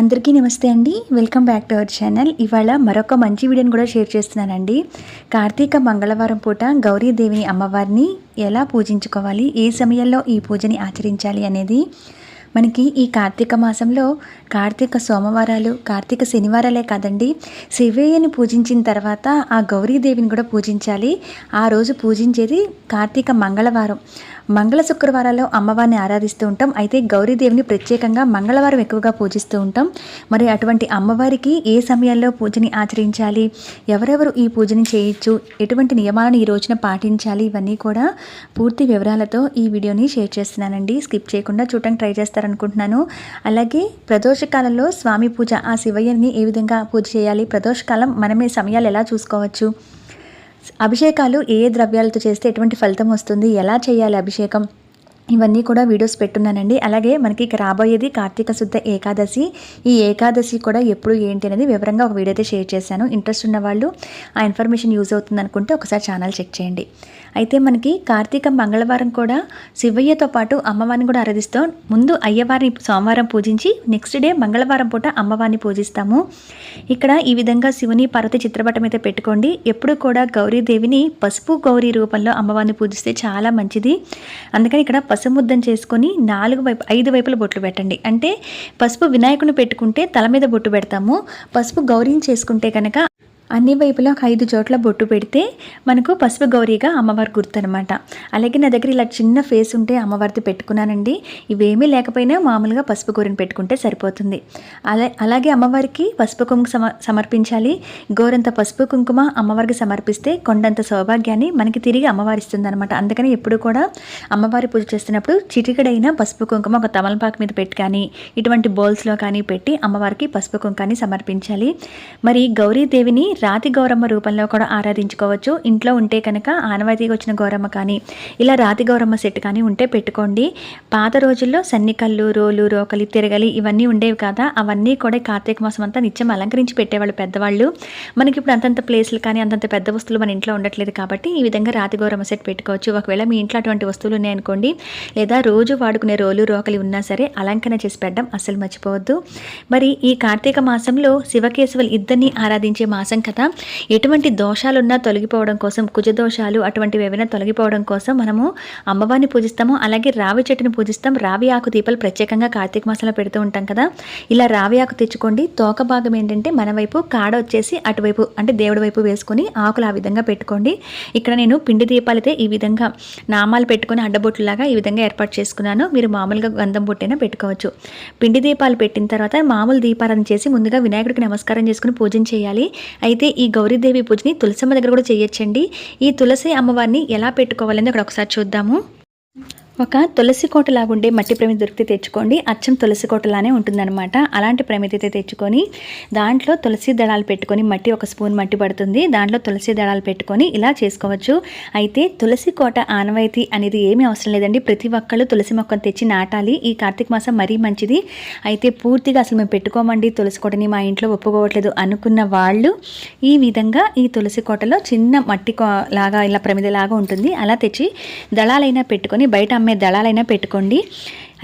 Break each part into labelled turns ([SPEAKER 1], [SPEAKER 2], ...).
[SPEAKER 1] అందరికీ నమస్తే అండి. Welcome back to our channel ఇవాళ మరొక మంచి వీడియోని కూడా షేర్ చేస్తున్నానండి. కార్తీక మంగళవారం పూట గౌరీదేవిని అమ్మవారిని ఎలా పూజించుకోవాలి? ఏ సమయంలో ఈ పూజని ఆచరించాలి అనేది మనకి ఈ కార్తీక మాసంలో కార్తీక సోమవారాలు కార్తీక శనివారాలే కాదండి. శివయ్యని పూజించిన తర్వాత ఆ గౌరీదేవిని కూడా పూజించాలి. ఆ రోజు పూజించేది కార్తీక మంగళవారం. మంగళ శుక్రవారాల్లో అమ్మవారిని ఆరాధిస్తూ ఉంటాం. అయితే గౌరీదేవిని ప్రత్యేకంగా మంగళవారం ఎక్కువగా పూజిస్తూ ఉంటాం. మరి అటువంటి అమ్మవారికి ఏ సమయాల్లో పూజని ఆచరించాలి? ఎవరెవరు ఈ పూజని చేయొచ్చు? ఎటువంటి నియమాలను ఈ రోజున పాటించాలి? ఇవన్నీ కూడా పూర్తి వివరాలతో ఈ వీడియోని షేర్ చేస్తున్నానండి. స్కిప్ చేయకుండా చూడటానికి ట్రై చేస్తాను చేస్తారనుకుంటున్నాను. అలాగే ప్రదోషకాలంలో స్వామి పూజ ఆ శివయ్యని ఏ విధంగా పూజ చేయాలి? ప్రదోషకాలం మనమే సమయాలు ఎలా చూసుకోవచ్చు? అభిషేకాలు ఏ ఏ ద్రవ్యాలతో చేస్తే ఎటువంటి ఫలితం వస్తుంది? ఎలా చేయాలి అభిషేకం? ఇవన్నీ కూడా వీడియోస్ పెట్టున్నానండి. అలాగే మనకి ఇక రాబోయేది కార్తీక శుద్ధ ఏకాదశి. ఈ ఏకాదశి కూడా ఎప్పుడు ఏంటి అనేది వివరంగా ఒక వీడియో అయితే షేర్ చేశాను. ఇంట్రెస్ట్ ఉన్న వాళ్ళు ఆ ఇన్ఫర్మేషన్ యూజ్ అవుతుంది అనుకుంటే ఒకసారి ఛానల్ చెక్ చేయండి. అయితే మనకి కార్తీక మంగళవారం కూడా శివయ్యతో పాటు అమ్మవారిని కూడా ఆరాధిస్తాం. ముందు అయ్యవారిని సోమవారం పూజించి నెక్స్ట్ డే మంగళవారం పూట అమ్మవారిని పూజిస్తాము. ఇక్కడ ఈ విధంగా శివుని పార్వతి చిత్రపటం అయితే పెట్టుకోండి. ఎప్పుడు కూడా గౌరీదేవిని పసుపు గౌరీ రూపంలో అమ్మవారిని పూజిస్తే చాలా మంచిది. అందుకని ఇక్కడ పసుముద్దం చేసుకొని నాలుగు వైపు ఐదు వైపుల బొట్లు పెట్టండి. అంటే పసుపు వినాయకుని పెట్టుకుంటే తల మీద బొట్టు పెడతాము. పసుపు గౌరీని చేసుకుంటే కనుక అన్ని వైపులా ఒక ఐదు చోట్ల బొట్టు పెడితే మనకు పసుపు గౌరీగా అమ్మవారి గుర్తు అనమాట అలాగే నా దగ్గర ఇలా చిన్న ఫేస్ ఉంటే అమ్మవారిది పెట్టుకున్నానండి. ఇవేమీ లేకపోయినా మామూలుగా పసుపు గౌరిని పెట్టుకుంటే సరిపోతుంది. అలా అలాగే అమ్మవారికి పసుపు కుంకుమ సమ సమర్పించాలి. గోరంత పసుపు కుంకుమ అమ్మవారికి సమర్పిస్తే కొండంత సౌభాగ్యాన్ని మనకి తిరిగి అమ్మవారి ఇస్తుందనమాట అందుకని ఎప్పుడు కూడా అమ్మవారి పూజ చేస్తున్నప్పుడు చిటికడైన పసుపు కుంకుమ ఒక తమలపాకు మీద పెట్టి కానీ ఇటువంటి బౌల్స్లో కానీ పెట్టి అమ్మవారికి పసుపు కుంకాన్ని సమర్పించాలి. మరి గౌరీదేవిని రాతి గౌరమ్మ రూపంలో కూడా ఆరాధించుకోవచ్చు. ఇంట్లో ఉంటే కనుక ఆనవాయితీగా వచ్చిన గౌరమ్మ కానీ ఇలా రాతి గౌరమ్మ సెట్ కానీ ఉంటే పెట్టుకోండి. పాత రోజుల్లో సన్నికల్లు రోలు రోకలి తిరగలి ఇవన్నీ ఉండేవి కదా? అవన్నీ కూడా కార్తీక మాసం అంతా నిత్యం అలంకరించి పెట్టేవాళ్ళు పెద్దవాళ్ళు. మనకి ఇప్పుడు అంతంత ప్లేసులు కానీ అంతంత పెద్ద వస్తువులు మన ఇంట్లో ఉండట్లేదు కాబట్టి ఈ విధంగా రాతి గౌరమ్మ సెట్ పెట్టుకోవచ్చు. ఒకవేళ మీ ఇంట్లో అటువంటి వస్తువులు ఉన్నాయనుకోండి లేదా రోజు వాడుకునే రోలు రోకలి ఉన్నా సరే అలంకరణ చేసి పెట్టడం అసలు మర్చిపోవద్దు. మరి ఈ కార్తీక మాసంలో శివకేశవులు ఇద్దరిని ఆరాధించే మాసం కదా? ఎటువంటి దోషాలున్నా తొలగిపోవడం కోసం కుజ దోషాలు అటువంటివి ఏవైనా తొలగిపోవడం కోసం మనము అమ్మవారిని పూజిస్తాము. అలాగే రావి చెట్టుని పూజిస్తాం. రావి ఆకు దీపాలు ప్రత్యేకంగా కార్తీక మాసంలో పెడుతూ ఉంటాం కదా? ఇలా రావి ఆకు తెచ్చుకోండి. తోక భాగం ఏంటంటే మన వైపు కాడ వచ్చేసి అటువైపు అంటే దేవుడి వైపు వేసుకొని ఆకులు ఆ విధంగా పెట్టుకోండి. ఇక్కడ నేను పిండి దీపాలు అయితే ఈ విధంగా నామాలు పెట్టుకొని అడ్డబొట్టులాగా ఈ విధంగా ఏర్పాటు చేసుకున్నాను. మీరు మామూలుగా గంధం బొట్టైనా పెట్టుకోవచ్చు. పిండి దీపాలు పెట్టిన తర్వాత మామూలు దీపాలను చేసి ముందుగా వినాయకుడికి నమస్కారం చేసుకుని పూజన చేయాలి. అయితే ఈ గౌరీదేవి పూజని తులసమ్మ దగ్గర కూడా చేయొచ్చండి. ఈ తులసి అమ్మవారిని ఎలా పెట్టుకోవాలని అక్కడ ఒకసారి చూద్దాము. ఒక తులసి కోటలాగుండే మట్టి ప్రమిది దొరికితే తెచ్చుకోండి. అచ్చం తులసి కోటలానే ఉంటుందన్నమాట. అలాంటి ప్రమిది అయితే తెచ్చుకొని దాంట్లో తులసి దళాలు పెట్టుకొని మట్టి ఒక స్పూన్ మట్టి పడుతుంది. దాంట్లో తులసి దళాలు పెట్టుకొని ఇలా చేసుకోవచ్చు. అయితే తులసి కోట ఆనవాయితీ అనేది ఏమీ అవసరం లేదండి. ప్రతి ఒక్కళ్ళు తులసి మొక్కను తెచ్చి నాటాలి. ఈ కార్తీక మాసం మరీ మంచిది. అయితే పూర్తిగా అసలు మేము పెట్టుకోమండి. తులసి కోటని మా ఇంట్లో ఒప్పుకోవట్లేదు అనుకున్న వాళ్ళు ఈ విధంగా ఈ తులసి కోటలో చిన్న మట్టి కో- లాగా ఇలా ప్రమిది లాగా ఉంటుంది. అలా తెచ్చి దళాలైనా పెట్టుకొని బయట అమ్మే దళాలైనా పెట్టుకోండి.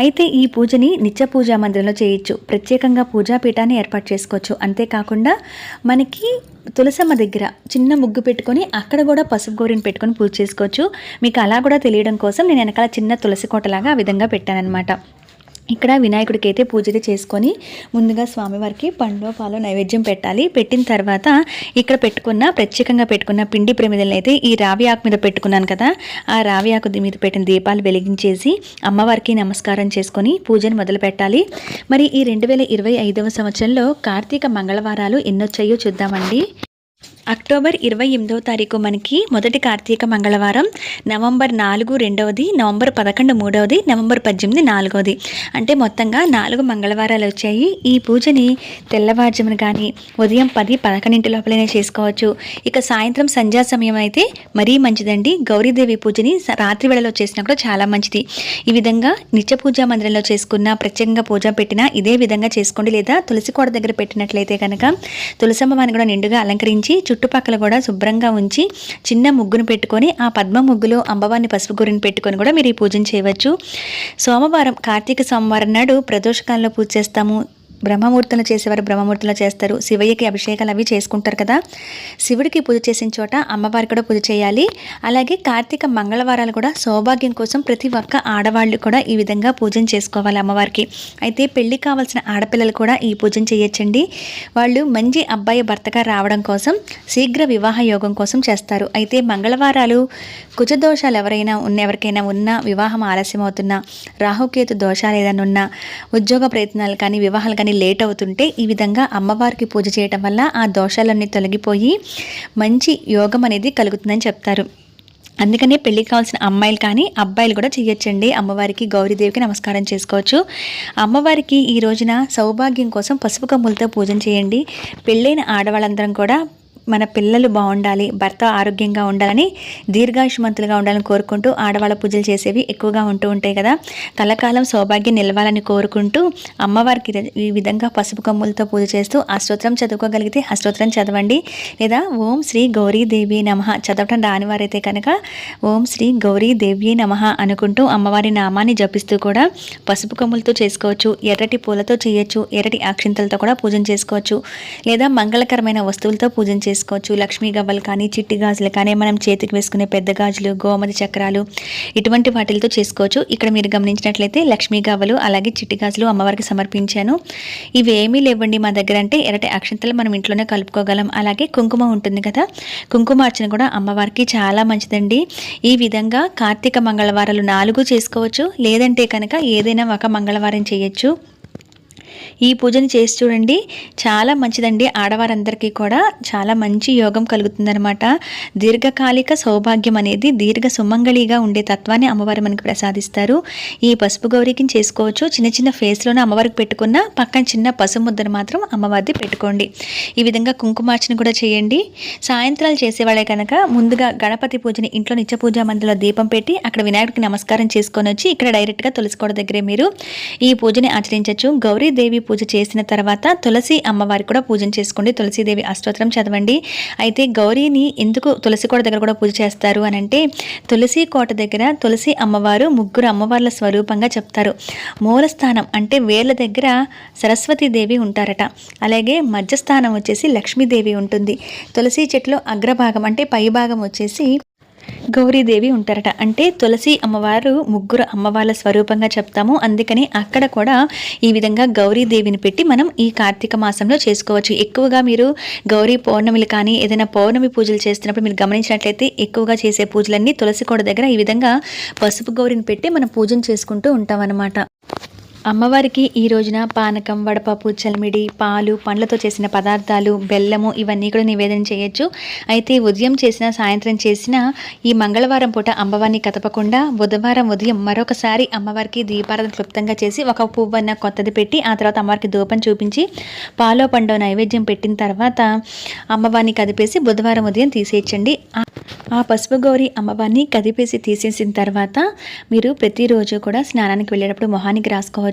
[SPEAKER 1] అయితే ఈ పూజని నిత్య పూజా మందిరంలో చేయొచ్చు. ప్రత్యేకంగా పూజా పీఠాన్ని ఏర్పాటు చేసుకోవచ్చు. అంతేకాకుండా మనకి తులసమ్మ దగ్గర చిన్న ముగ్గు పెట్టుకొని అక్కడ కూడా పసుపు గోరిని పెట్టుకొని పూజ చేసుకోవచ్చు. మీకు అలా కూడా తెలియడం కోసం నేను వెనకాల చిన్న తులసి కోటలాగా ఆ విధంగా పెట్టానన్నమాట. ఇక్కడ వినాయకుడికి అయితే పూజలు చేసుకొని ముందుగా స్వామివారికి పండు పాలు నైవేద్యం పెట్టాలి. పెట్టిన తర్వాత ఇక్కడ పెట్టుకున్న ప్రత్యేకంగా పెట్టుకున్న పిండి ప్రమిదలను అయితే ఈ రావి ఆకు మీద పెట్టుకున్నాను కదా ఆ రావి ఆకు మీద పెట్టిన దీపాలు వెలిగించేసి అమ్మవారికి నమస్కారం చేసుకొని పూజను మొదలు పెట్టాలి. మరి ఈ రెండు వేల ఇరవై ఐదవ సంవత్సరంలో కార్తీక మంగళవారాలు ఎన్నొచ్చాయో చూద్దామండి. అక్టోబర్ ఇరవై ఎనిమిదవ తారీఖు మనకి మొదటి కార్తీక మంగళవారం నవంబర్ నాలుగు రెండవది నవంబర్ పదకొండు మూడవది నవంబర్ పద్దెనిమిది నాలుగవది. అంటే మొత్తంగా నాలుగు మంగళవారాలు వచ్చాయి. ఈ పూజని తెల్లవారుజామున కానీ ఉదయం పది పదకొండింటి లోపలనే చేసుకోవచ్చు. ఇక సాయంత్రం సంధ్యా సమయం అయితే మరీ మంచిదండి. గౌరీదేవి పూజని రాత్రి వేళలో చేసినా కూడా చాలా మంచిది. ఈ విధంగా నిత్య పూజా మందిరంలో చేసుకున్న ప్రత్యేకంగా పూజ పెట్టినా ఇదే విధంగా చేసుకోండి. లేదా తులసి కోట దగ్గర పెట్టినట్లయితే కనుక తులసమ్మవారిని కూడా నిండుగా అలంకరించి చుట్టుపక్కల కూడా శుభ్రంగా ఉంచి చిన్న ముగ్గును పెట్టుకొని ఆ పద్మ ముగ్గులో అమ్మవారిని పసుపు గురిని పెట్టుకొని కూడా మీరు ఈ పూజను చేయవచ్చు. సోమవారం కార్తీక సోమవారం నాడు ప్రదోషకాలంలో పూజ చేస్తాము. బ్రహ్మమూర్తులు చేసేవారు బ్రహ్మమూర్తులు చేస్తారు. శివయ్యకి అభిషేకాలు అవి చేసుకుంటారు కదా. శివుడికి పూజ చేసిన చోట అమ్మవారికి కూడా పూజ చేయాలి. అలాగే కార్తీక మంగళవారాలు కూడా సౌభాగ్యం కోసం ప్రతి ఒక్క ఆడవాళ్ళు కూడా ఈ విధంగా పూజను చేసుకోవాలి అమ్మవారికి. అయితే పెళ్ళి కావాల్సిన ఆడపిల్లలు కూడా ఈ పూజను చేయొచ్చండి. వాళ్ళు మంచి అబ్బాయి భర్తగా రావడం కోసం శీఘ్ర వివాహ యోగం కోసం చేస్తారు. అయితే మంగళవారాలు కుజదోషాలు ఎవరైనా ఉన్న ఎవరికైనా ఉన్నా వివాహం ఆలస్యం అవుతున్నా రాహుకేతు దోషాలు ఏదైనా ఉన్నా ఉద్యోగ ప్రయత్నాలు కానీ వివాహాలు కానీ లేట్ అవుతుంటే ఈ విధంగా అమ్మవారికి పూజ చేయటం వల్ల ఆ దోషాలన్నీ తొలగిపోయి మంచి యోగం అనేది కలుగుతుందని చెప్తారు. అందుకనే పెళ్ళికి కావాల్సిన అమ్మాయిలు కానీ అబ్బాయిలు కూడా చేయొచ్చండి. అమ్మవారికి గౌరీదేవికి నమస్కారం చేసుకోవచ్చు. అమ్మవారికి ఈ రోజున సౌభాగ్యం కోసం పసుపు కమ్ములతో పూజన చేయండి. పెళ్ళైన ఆడవాళ్ళందరం కూడా మన పిల్లలు బాగుండాలి భర్త ఆరోగ్యంగా ఉండాలని దీర్ఘాయుష్మంతులుగా ఉండాలని కోరుకుంటూ ఆడవాళ్ళ పూజలు చేసేవి ఎక్కువగా ఉంటూ ఉంటాయి కదా. కలకాలం సౌభాగ్యం నిలవాలని కోరుకుంటూ అమ్మవారికి ఈ విధంగా పసుపు కమ్ములతో పూజ చేస్తూ అష్టోత్తరం చదువుకోగలిగితే అష్టోత్తరం చదవండి. లేదా ఓం శ్రీ గౌరీ దేవి నమ చదవటం రాని వారైతే కనుక ఓం శ్రీ గౌరీదేవి నమ అనుకుంటూ అమ్మవారి నామాన్ని జపిస్తూ కూడా పసుపు కమ్ములతో చేసుకోవచ్చు ఎర్రటి పూలతో చేయొచ్చు ఎర్రటి అక్షింతలతో కూడా పూజన చేసుకోవచ్చు. లేదా మంగళకరమైన వస్తువులతో పూజన చేసుకోవచ్చు లక్ష్మీ గవ్వలు కానీ చిట్టి గాజులు కానీ మనం చేతికి వేసుకునే పెద్ద గాజులు గోమతి చక్రాలు ఇటువంటి వాటిలతో చేసుకోవచ్చు. ఇక్కడ మీరు గమనించినట్లయితే లక్ష్మీ గవ్వలు అలాగే చిట్టి గాజులు అమ్మవారికి సమర్పించాను. ఇవి ఏమీ లేవండి మా దగ్గర అంటే ఎరటి అక్షంతలు మనం ఇంట్లోనే కలుపుకోగలం. అలాగే కుంకుమ ఉంటుంది కదా కుంకుమ అర్చన కూడా అమ్మవారికి చాలా మంచిదండి. ఈ విధంగా కార్తీక మంగళవారాలు నాలుగు చేసుకోవచ్చు. లేదంటే కనుక ఏదైనా ఒక మంగళవారం చేయొచ్చు. ఈ పూజని చేసి చూడండి. చాలా మంచిదండి. ఆడవారందరికీ కూడా చాలా మంచి యోగం కలుగుతుందనమాట దీర్ఘకాలిక సౌభాగ్యం అనేది దీర్ఘ సుమంగళిగా ఉండే తత్వాన్ని అమ్మవారు మనకి ప్రసాదిస్తారు. ఈ పసుపు గౌరీకి చేసుకోవచ్చు. చిన్న చిన్న ఫేస్లోనే అమ్మవారికి పెట్టుకున్న పక్కన చిన్న పసుపు ముద్దను మాత్రం అమ్మవారిది పెట్టుకోండి. ఈ విధంగా కుంకుమార్చన కూడా చేయండి. సాయంత్రాలు చేసేవాళ్ళే కనుక ముందుగా గణపతి పూజని ఇంట్లో నిత్య పూజా మందిలో దీపం పెట్టి అక్కడ వినాయకుడికి నమస్కారం చేసుకొని వచ్చి ఇక్కడ డైరెక్ట్గా తులసికోడ దగ్గరే మీరు ఈ పూజని ఆచరించవచ్చు గౌరీదేవి పూజ చేసిన తర్వాత తులసి అమ్మవారికి కూడా పూజన చేసుకోండి. తులసీదేవి అష్టోత్తరం చదవండి. అయితే గౌరీని ఎందుకు తులసి కోట దగ్గర కూడా పూజ చేస్తారు అని అంటే తులసి కోట దగ్గర తులసి అమ్మవారు ముగ్గురు అమ్మవార్ల స్వరూపంగా చెప్తారు. మూలస్థానం అంటే వేర్ల దగ్గర సరస్వతీదేవి ఉంటారట. అలాగే మధ్యస్థానం వచ్చేసి లక్ష్మీదేవి ఉంటుంది. తులసి చెట్లు అగ్రభాగం అంటే పై భాగం వచ్చేసి గౌరీదేవి ఉంటారట. అంటే తులసి అమ్మవారు ముగ్గురు అమ్మవార్ల స్వరూపంగా చెప్తాము. అందుకని అక్కడ కూడా ఈ విధంగా గౌరీదేవిని పెట్టి మనం ఈ కార్తీక మాసంలో చేసుకోవచ్చు. ఎక్కువగా మీరు గౌరీ పౌర్ణమిలు కానీ ఏదైనా పౌర్ణమి పూజలు చేస్తున్నప్పుడు మీరు గమనించినట్లయితే ఎక్కువగా చేసే పూజలన్నీ తులసి కోడ దగ్గర ఈ విధంగా పసుపు గౌరిని పెట్టి మనం పూజను చేసుకుంటూ ఉంటాం అనమాట అమ్మవారికి ఈ రోజున పానకం వడపప్పు చల్మిడి పాలు పండ్లతో చేసిన పదార్థాలు బెల్లము ఇవన్నీ కూడా నివేదన చేయొచ్చు. అయితే ఉదయం చేసిన సాయంత్రం చేసిన ఈ మంగళవారం పూట అమ్మవారిని కదపకుండా బుధవారం ఉదయం మరొకసారి అమ్మవారికి దీపారాధన క్లుప్తంగా చేసి ఒక పువ్వన్న కొత్తది పెట్టి ఆ తర్వాత అమ్మవారికి ధూపం చూపించి పాలో పండో నైవేద్యం పెట్టిన తర్వాత అమ్మవారిని కదిపేసి బుధవారం ఉదయం తీసేయచ్చండి. ఆ పసుపు గౌరి అమ్మవారిని కదిపేసి తీసేసిన తర్వాత మీరు ప్రతిరోజు కూడా స్నానానికి వెళ్ళేటప్పుడు మొహానికి రాసుకోవచ్చు.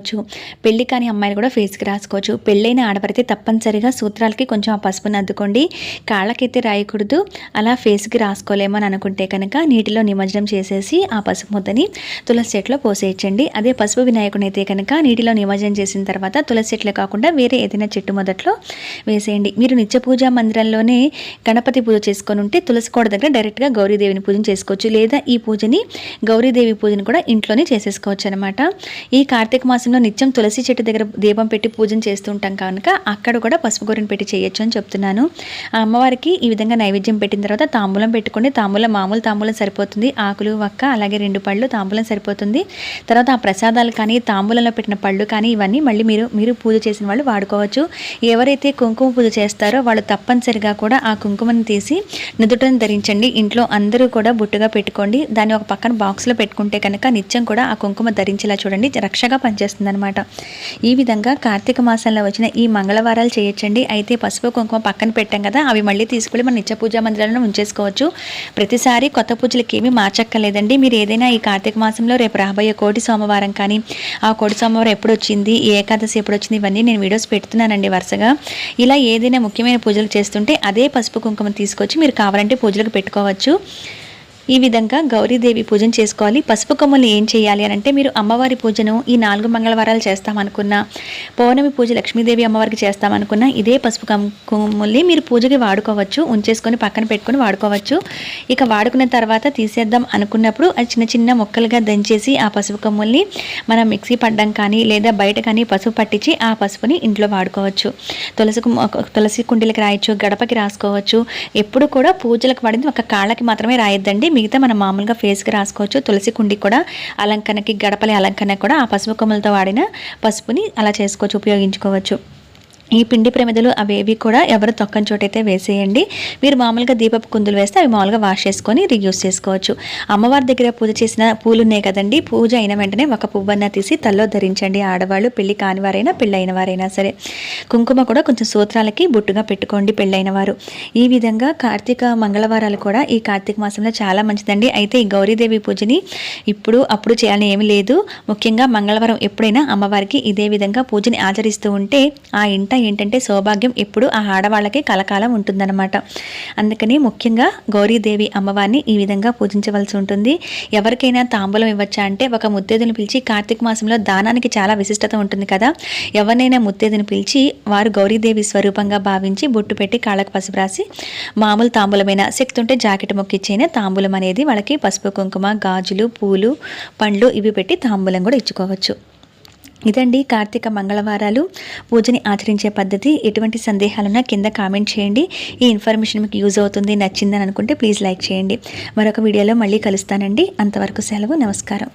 [SPEAKER 1] పెళ్ళి కాని అమ్మాయిలు కూడా ఫేస్కి రాసుకోవచ్చు. పెళ్ళైన ఆడపడితే తప్పనిసరిగా సూత్రాలకి కొంచెం ఆ పసుపుని అద్దుకోండి. కాళ్ళకైతే రాయకూడదు. అలా ఫేస్కి రాసుకోలేమని అనుకుంటే కనుక నీటిలో నిమజ్జనం చేసేసి ఆ పసుపు ముద్దని తులసి చెట్లో పోసేయచ్చండి. అదే పసుపు వినాయకుని అయితే కనుక నీటిలో నిమజ్జనం చేసిన తర్వాత తులసి చెట్లు కాకుండా వేరే ఏదైనా చెట్టు మొదట్లో వేసేయండి. మీరు నిత్య పూజా మందిరంలోనే గణపతి పూజ చేసుకొని ఉంటే తులసి కోడ దగ్గర డైరెక్ట్గా గౌరీదేవిని పూజ చేసుకోవచ్చు. లేదా ఈ పూజని గౌరీదేవి పూజని కూడా ఇంట్లోనే చేసేసుకోవచ్చు అనమాట ఈ కార్తీక మాసంలో నిత్యం తులసి చెట్టు దగ్గర దీపం పెట్టి పూజన చేస్తుంటాం కనుక అక్కడ కూడా పసుపు గొర్రెను పెట్టి చేయొచ్చు అని చెప్తున్నాను. ఆ అమ్మవారికి ఈ విధంగా నైవేద్యం పెట్టిన తర్వాత తాంబూలం పెట్టుకోండి. తాంబూలం మామూలు తాంబూలం సరిపోతుంది. ఆకులు వక్క అలాగే రెండు పళ్ళు తాంబూలం సరిపోతుంది. తర్వాత ఆ ప్రసాదాలు కానీ తాంబూలంలో పెట్టిన పళ్ళు కానీ ఇవన్నీ మళ్ళీ మీరు మీరు పూజ చేసిన వాళ్ళు వాడుకోవచ్చు. ఎవరైతే కుంకుమ పూజ చేస్తారో వాళ్ళు తప్పనిసరిగా కూడా ఆ కుంకుమని తీసి నుదుటను ధరించండి. ఇంట్లో అందరూ కూడా బుట్టుగా పెట్టుకోండి. దాన్ని ఒక పక్కన బాక్స్లో పెట్టుకుంటే కనుక నిత్యం కూడా ఆ కుంకుమ ధరించేలా చూడండి. రక్షగా పనిచేస్తుంది. అనమాట ఈ విధంగా కార్తీక మాసంలో వచ్చిన ఈ మంగళవారాలు చేయొచ్చండి. అయితే పసుపు కుంకుమ పక్కన పెట్టాం కదా అవి మళ్ళీ తీసుకెళ్ళి మన నిత్య పూజా మందిరాలను ఉంచేసుకోవచ్చు. ప్రతిసారి కొత్త పూజలకి ఏమీ మార్చక్కర్లేదండి. మీరు ఏదైనా ఈ కార్తీక మాసంలో రేపు రాబోయే కోటి సోమవారం కానీ ఆ కోటి సోమవారం ఎప్పుడు వచ్చింది ఏకాదశి ఎప్పుడు వచ్చింది ఇవన్నీ నేను వీడియోస్ పెడుతున్నానండి వరుసగా. ఇలా ఏదైనా ముఖ్యమైన పూజలు చేస్తుంటే అదే పసుపు కుంకుమ తీసుకొచ్చి మీరు కావాలంటే పూజలకు పెట్టుకోవచ్చు. ఈ విధంగా గౌరీదేవి పూజను చేసుకోవాలి. పసుపు కొమ్మల్ని ఏం చేయాలి అని అంటే మీరు అమ్మవారి పూజను ఈ నాలుగు మంగళవారాలు చేస్తామనుకున్నా పౌర్ణమి పూజ లక్ష్మీదేవి అమ్మవారికి చేస్తామనుకున్నా ఇదే పసుపు కమ్- కొమ్మల్ని మీరు పూజకి వాడుకోవచ్చు ఉంచేసుకొని పక్కన పెట్టుకొని వాడుకోవచ్చు. ఇక వాడుకున్న తర్వాత తీసేద్దాం అనుకున్నప్పుడు అది చిన్న చిన్న ముక్కలుగా దంచేసి ఆ పసుపు కొమ్మల్ని మనం మిక్సీ పడ్డం కానీ లేదా బయట కానీ పసుపు పట్టించి ఆ పసుపుని ఇంట్లో వాడుకోవచ్చు. తులసి తులసి కుండీలకి రాయొచ్చు గడపకి రాసుకోవచ్చు. ఎప్పుడు కూడా పూజలకు వాడింది ఒక కాళ్ళకి మాత్రమే రాయొద్దండి. మిగతా మనం మామూలుగా ఫేస్కి రాసుకోవచ్చు. తులసి కుండి కూడా అలంకరణకి గడపలి అలంకరణ కూడా ఆ పసుపు కొమ్మలతో వాడిన పసుపుని అలా చేసుకోవచ్చు ఉపయోగించుకోవచ్చు. ఈ పిండి ప్రమిదలు అవేవి కూడా ఎవరు తొక్కని చోటైతే వేసేయండి. మీరు మామూలుగా దీపపు కుందులు వేస్తే అవి మామూలుగా వాష్ చేసుకొని రీయూస్ చేసుకోవచ్చు. అమ్మవారి దగ్గర పూజ చేసిన పూలు ఉన్నాయి కదండి. పూజ అయిన వెంటనే ఒక పువ్వన్న తీసి తల్లో ధరించండి. ఆడవాళ్ళు పెళ్ళి కానివారైనా పెళ్ళైన వారైనా సరే. కుంకుమ కూడా కొంచెం సూత్రాలకి బొట్టుగా పెట్టుకోండి పెళ్ళైన వారు. ఈ విధంగా కార్తీక మంగళవారాలు కూడా ఈ కార్తీక మాసంలో చాలా మంచిదండి. అయితే ఈ గౌరీదేవి పూజని ఇప్పుడు అప్పుడు చేయాలని ఏమీ లేదు. ముఖ్యంగా మంగళవారం ఎప్పుడైనా అమ్మవారికి ఇదే విధంగా పూజని ఆచరిస్తూ ఉంటే ఆ ఇంట ఏంటంటే సౌభాగ్యం ఎప్పుడు ఆ ఆడవాళ్ళకి కలకాలం ఉంటుందన్నమాట. అందుకని ముఖ్యంగా గౌరీదేవి అమ్మవారిని ఈ విధంగా పూజించవలసి ఉంటుంది. ఎవరికైనా తాంబూలం ఇవ్వచ్చా అంటే ఒక ముత్తేదుని పిలిచి కార్తీక మాసంలో దానానికి చాలా విశిష్టత ఉంటుంది కదా. ఎవరినైనా ముత్తేదుని పిలిచి వారు గౌరీదేవి స్వరూపంగా భావించి బొట్టు పెట్టి కాళ్ళకు పసుపు రాసి మామూలు తాంబూలమైన శక్తి ఉంటే జాకెట్ మొక్కిచ్చైనా తాంబూలం అనేది వాళ్ళకి పసుపు కుంకుమ గాజులు పూలు పండ్లు ఇవి పెట్టి తాంబూలం కూడా ఇచ్చుకోవచ్చు. ఇదండి కార్తీక మంగళవారాలు. పూజని ఆచరించే పద్ధతి. ఎటువంటి సందేహాలున్నా కింద కామెంట్ చేయండి. ఈ ఇన్ఫర్మేషన్ మీకు యూజ్ అవుతుంది నచ్చిందని అనుకుంటే ప్లీజ్ లైక్ చేయండి. మరొక వీడియోలో మళ్ళీ కలుస్తానండి. అంతవరకు సెలవు నమస్కారం.